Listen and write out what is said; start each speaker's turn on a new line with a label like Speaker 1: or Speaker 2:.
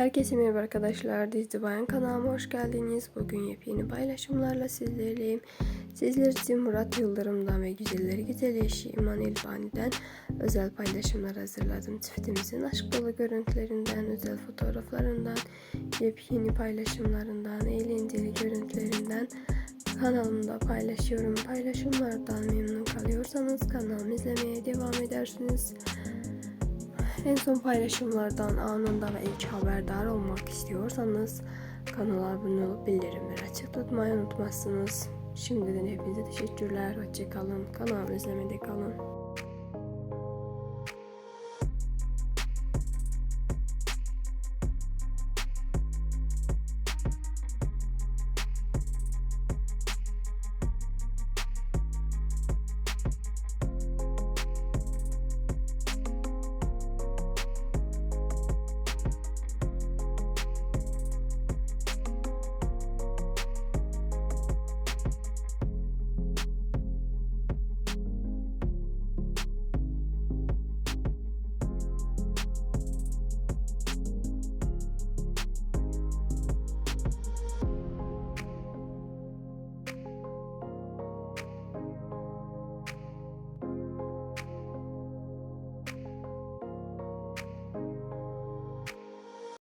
Speaker 1: Herkese merhaba arkadaşlar. Dizi Bayan kanalıma hoş geldiniz. Bugün yepyeni paylaşımlarla sizlerleyim. Sizler için Murat Yıldırım'dan ve güzelleri güzel eşi İman İlbani'den özel paylaşımlar hazırladım. Çiftimizin aşk dolu görüntülerinden, özel fotoğraflarından, yepyeni paylaşımlarından, eğlenceli görüntülerinden kanalımda paylaşıyorum. Paylaşımlardan memnun kalıyorsanız kanalımı izlemeye devam edersiniz. En son paylaşımlardan anında ve ilk haberdar olmak istiyorsanız kanala abone olup bildirimleri açık tutmayı unutmazsınız. Şimdiden hepinize teşekkürler. Hoşçakalın. Kanalımı izlemede kalın.